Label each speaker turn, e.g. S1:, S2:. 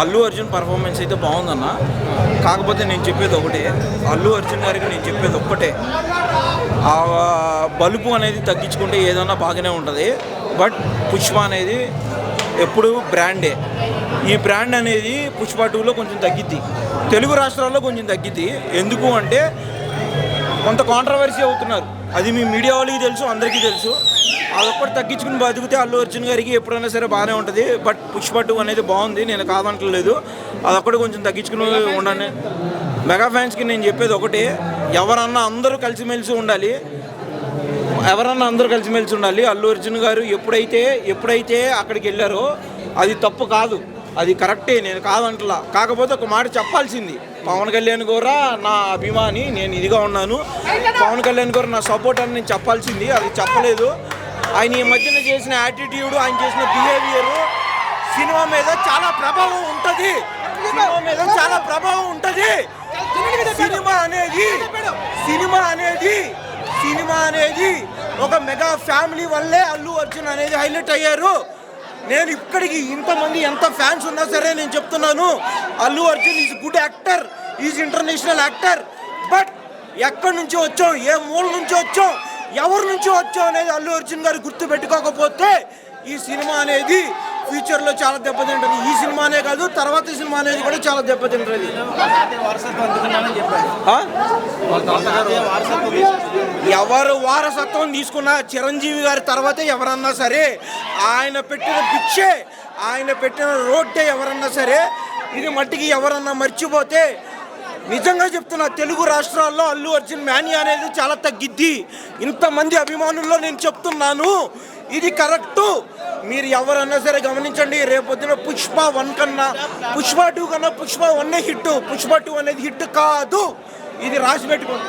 S1: Allu Arjun performance అయితే బాగుందన్న. కాకపోతే నేను చెప్పేది ఒకటే అల్లు అర్జున్ గారికి నేను చెప్పేది ఒక్కటే. ఆ బలుపు అనేది తగ్గించుకుంటే ఏదన్నా బాగానే ఉంటుంది. బట్ పుష్ప అనేది ఎప్పుడు బ్రాండే ఈ బ్రాండ్ అనేది పుష్ప టూలో కొంచెం తగ్గిద్ది. తెలుగు రాష్ట్రాల్లో కొంచెం తగ్గిద్ది. ఎందుకు అంటే కొంత కాంట్రవర్సీ అవుతున్నారు. అది మీ మీడియా వాళ్ళకి తెలుసు అందరికీ తెలుసు. అదొక్కటి తగ్గించుకుని బతికితే అల్లు అర్జున్ గారికి ఎప్పుడైనా సరే బాగానే ఉంటుంది. బట్ పుష్ప టూ అనేది బాగుంది నేను కాదనట్లేదు అదొక్కటి కొంచెం తగ్గించుకుని ఉండండి. మెగా ఫ్యాన్స్కి నేను చెప్పేది ఒకటి ఎవరన్నా అందరూ కలిసిమెలిసి ఉండాలి. ఎవరన్నా అందరూ కలిసిమెలిసి ఉండాలి. అల్లు అర్జున్ గారు ఎప్పుడైతే ఎప్పుడైతే అక్కడికి వెళ్ళారో అది తప్పు కాదు. అది కరెక్టే నేను కాదంటలా. కాకపోతే ఒక మాట చెప్పాల్సింది. పవన్ కళ్యాణ్ కూడా నా అభిమాని నేను ఇదిగా ఉన్నాను. పవన్ కళ్యాణ్ కూడా నా సపోర్ట్ అని నేను చెప్పాల్సింది. అది చెప్పలేదు. ఆయన ఈ మధ్యన చేసిన యాటిట్యూడ్ ఆయన చేసిన బిహేవియర్ సినిమా మీద చాలా ప్రభావం ఉంటుంది. సినిమా మీద చాలా ప్రభావం ఉంటుంది. సినిమా అనేది సినిమా అనేది సినిమా అనేది ఒక మెగా ఫ్యామిలీ వల్లే అల్లు అర్జున్ అనేది హైలైట్ అయ్యారు. నేను ఇక్కడికి ఇంతమంది ఎంత ఫ్యాన్స్ ఉన్నా సరే నేను చెప్తున్నాను Allu Arjun is good actor is international actor but ఎక్కడి నుంచి వచ్చాం ఏ మూల నుంచి వచ్చాం ఎవరి నుంచి వచ్చాం అనేది అల్లు అర్జున్ గారు గుర్తు పెట్టుకోకపోతే ఈ సినిమా అనేది ఫ్యూచర్లో చాలా దెబ్బతింటుంది. ఈ సినిమానే కాదు తర్వాత సినిమా అనేది కూడా చాలా దెబ్బతింటుంది? ఎవరు వారసత్వం తీసుకున్న చిరంజీవి గారి తర్వాతే ఎవరన్నా సరే ఆయన పెట్టిన పిచ్చే ఆయన పెట్టిన రోడ్డే ఎవరన్నా సరే ఇది మట్టికి ఎవరన్నా మర్చిపోతే నిజంగా చెప్తున్నా తెలుగు రాష్ట్రాల్లో అల్లు అర్జున్ మ్యానియా అనేది చాలా తగ్గిద్ది. ఇంతమంది అభిమానుల్లో నేను చెప్తున్నాను ఇది కరెక్టు. మీరు ఎవరన్నా సరే గమనించండి రేపొద్దున పుష్ప వన్ కన్నా పుష్ప టూ కన్నా పుష్ప వన్నే హిట్ పుష్ప టూ అనేది హిట్ కాదు. ఇది రాసి పెట్టుకోండి.